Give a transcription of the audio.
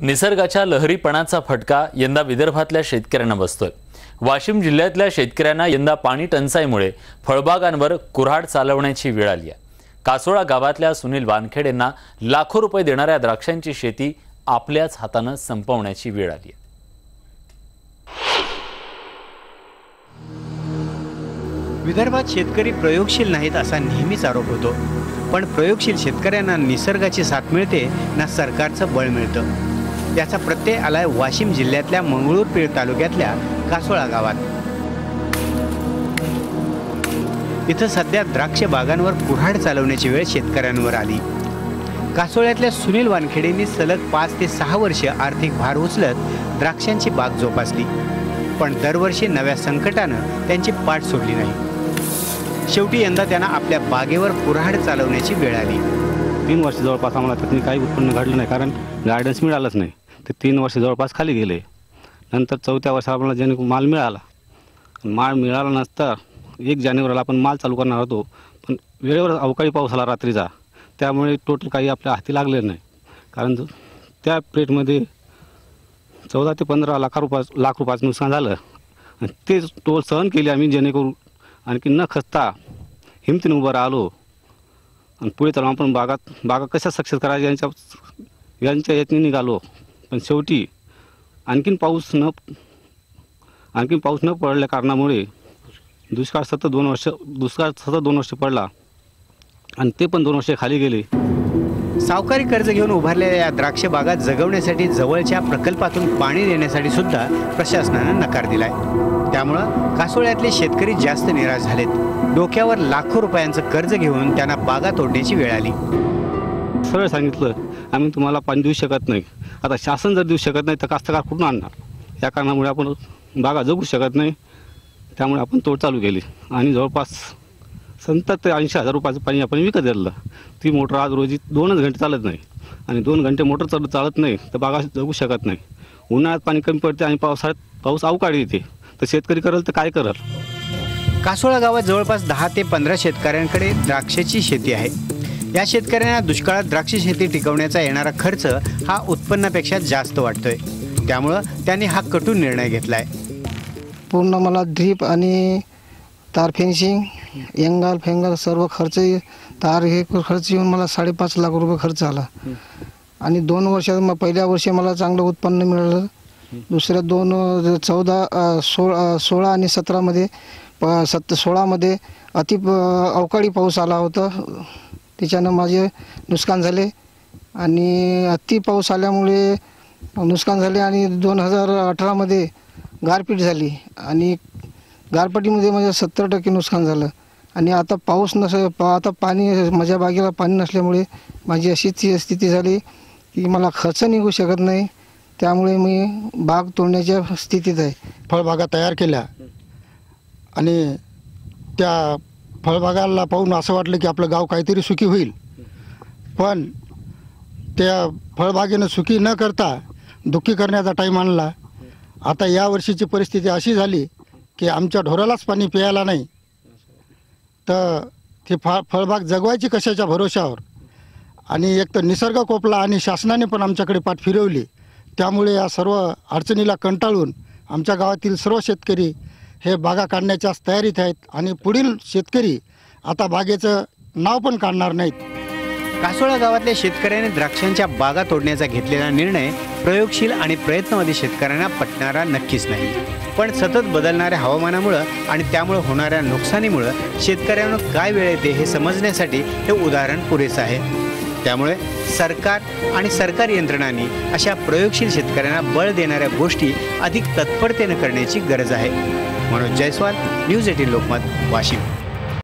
निसर्गाच्या लहरीपणाचा फटका यंदा विदर्भातल्या शेतकऱ्यांना बसतोय. वाशिम जिल्ह्यातल्या शेतकऱ्यांना यंदा पाणी टंचाईमुळे फळबागांवर कुऱ्हाड चालवण्याची वेळ आली आहे. कासोळा गावातल्या सुनील वानखेड यांना लाखो रुपये देणाऱ्या द्राक्षांची शेती आपल्याच हातानं संपवण्याची वेळ आली आहे. विदर्भात शेतकरी प्रयोगशील नाहीत असा नेहमीच आरोप होतो. पण प्रयोगशील शेतकऱ्यांना निसर्गाची साथ मिळते ना सरकारचं बळ मिळतं. त्याचा प्रत्यय आलाय वाशिम जिल्ह्यातल्या मंगळूरपीर तालुक्यातल्या कासोळा गावात. इथं सध्या द्राक्ष बागांवर कुऱ्हाड चालवण्याची वेळ शेतकऱ्यांवर आली. कासोळ्यातल्या सुनील वानखेडेंनी सलग पाच ते सहा वर्ष आर्थिक भार उचलत द्राक्षांची बाग जोपासली. पण दरवर्षी नव्या संकटानं त्यांची पाठ सोडली नाही. शेवटी यंदा त्यांना आपल्या बागेवर कुऱ्हाड चालवण्याची वेळ आली. तीन वर्ष जवळपास आम्हाला त्यातून काही उत्पन्न घडलं नाही कारण गायडन्स मिळालंच नाही. ते तीन वर्ष जवळपास खाली गेले. नंतर चौथ्या वर्षाला आपल्याला जेणे माल मिळाला. माल मिळाला नसता एक जानेवारीला आपण माल चालू करणार होतो. पण वेळेवर अवकाळी पाऊस आला रात्रीचा. त्यामुळे टोटल काही आपल्या हाती लागले नाही. कारण त्या प्लेटमध्ये चौदा ते पंधरा लाखा रुपया लाख रुपयाचं नुकसान झालं. आणि ते टोल सहन केली आम्ही जेणेकरून आणखी न खचता हिमतीने उभं राहिलो. आणि पुढे चालून आपण बागात बागा कशा सक्सेस करायच्या यांच्या यांच्या यातनी निघालो. पण शेवटी आणखीन पाऊस न आणखीन पाऊस न पडल्या कारणामुळे दुष्काळ सतत दोन वर्ष दुष्काळ सतत दोन वर्ष पडला आणि ते पण दोन वर्ष खाली गेले. सावकारी कर्ज घेऊन उभारलेल्या या द्राक्ष बागा जगवण्यासाठी जवळच्या प्रकल्पातून पाणी देण्यासाठी सुद्धा प्रशासनानं नकार दिलाय. त्यामुळं कासोळ्यातले शेतकरी जास्त निराश झालेत. डोक्यावर लाखो रुपयांचं कर्ज घेऊन त्यांना बागा तोडण्याची वेळ आली. सरळ सांगितलं आम्ही तुम्हाला पाणी देऊ शकत नाही. आता शासन जर देऊ शकत नाही तर कास्तकार कुठून आणणार या कारणामुळे आपण बागा जगू शकत नाही. त्यामुळे आपण तोड चालू केली. आणि जवळपास सत्तर ते ऐंशी हजार रुपयाचं पाणी आपण विकत घेतलं. ती मोटर आज रोजी दोनच घंटे चालत नाही. आणि दोन घंटे मोटर चालू चालत नाही तर बागा जगू शकत नाही. उन्हाळ्यात पाणी कमी पडते आणि पावसाळ्यात पाऊस अवकाळी येते. तर शेतकरी करेल तर काय करल? कासोळा गावात जवळपास दहा ते पंधरा शेतकऱ्यांकडे द्राक्षाची शेती आहे. या शेतकऱ्यांना दुष्काळात द्राक्ष शेती टिकवण्याचा येणारा खर्च हा उत्पन्नापेक्षा जास्त वाटतोय. त्यामुळं त्यांनी हा कटू निर्णय घेतलाय. पूर्ण मला ड्रीप आणि तार फेन्सिंग एंगाल फेंगाल सर्व खर्च तार हे खर्च येऊन मला साडेपाच लाख रुपये खर्च आला. आणि दोन वर्षात मग पहिल्या वर्षी मला चांगलं उत्पन्न मिळालं. दुसऱ्या दोन चौदा सोळा सोळा आणि सतरामध्ये प सत सोळामध्ये अति प- अवकाळी पाऊस आला होता. त्याच्यानं माझे नुकसान झाले. आणि अति पाऊस आल्यामुळे नुकसान झाले आणि दोन हजार अठरामध्ये गारपीट झाली. आणि गारपीटीमध्ये माझं सत्तर टक्के नुकसान झालं. आणि आता पाऊस नस पा आता पाणी माझ्या बागेला पाणी नसल्यामुळे माझी अशी स्थिती झाली की मला खर्च निघू शकत नाही. त्यामुळे मी बाग तोडण्याच्या स्थितीत आहे. फळबागा तयार केल्या. आणि त्या फळबागाला पाहून असं वाटलं की आपलं गाव काहीतरी सुखी होईल. पण त्या फळबागेनं सुखी न करता दुःखी करण्याचा टाईम आणला. आता या वर्षीची परिस्थिती अशी झाली की आमच्या ढोरालाच पाणी प्यायला नाही. तर ती फळ फळबाग जगवायची कशाच्या भरोशावर आणि एक तर निसर्ग कोपला आणि शासनाने पण आमच्याकडे पाठ फिरवली. त्यामुळे या सर्व अडचणीला कंटाळून आमच्या गावातील सर्व शेतकरी हे बागा काढण्याच्या तयारीत आहेत आणि पुढील शेतकरी आता बागेचं नाव पण काढणार नाहीत. कासोळा गावातल्या शेतकऱ्यांनी द्राक्षांच्या बागा तोडण्याचा घेतलेला निर्णय प्रयोगशील आणि प्रयत्नवादी शेतकऱ्यांना पटणारा नक्कीच नाही. पण सतत बदलणाऱ्या हवामानामुळं आणि त्यामुळं होणाऱ्या नुकसानीमुळं शेतकऱ्यांना काय वेळ येते हे समजण्यासाठी हे उदाहरण पुरेसं आहे. त्यामुळे सरकार आणि सरकारी यंत्रणांनी अशा प्रयोगशील शेतकऱ्यांना बळ देणाऱ्या गोष्टी अधिक तत्परतेनं करण्याची गरज आहे. Manoj Jaiswal news eighteen Lokmat Washim.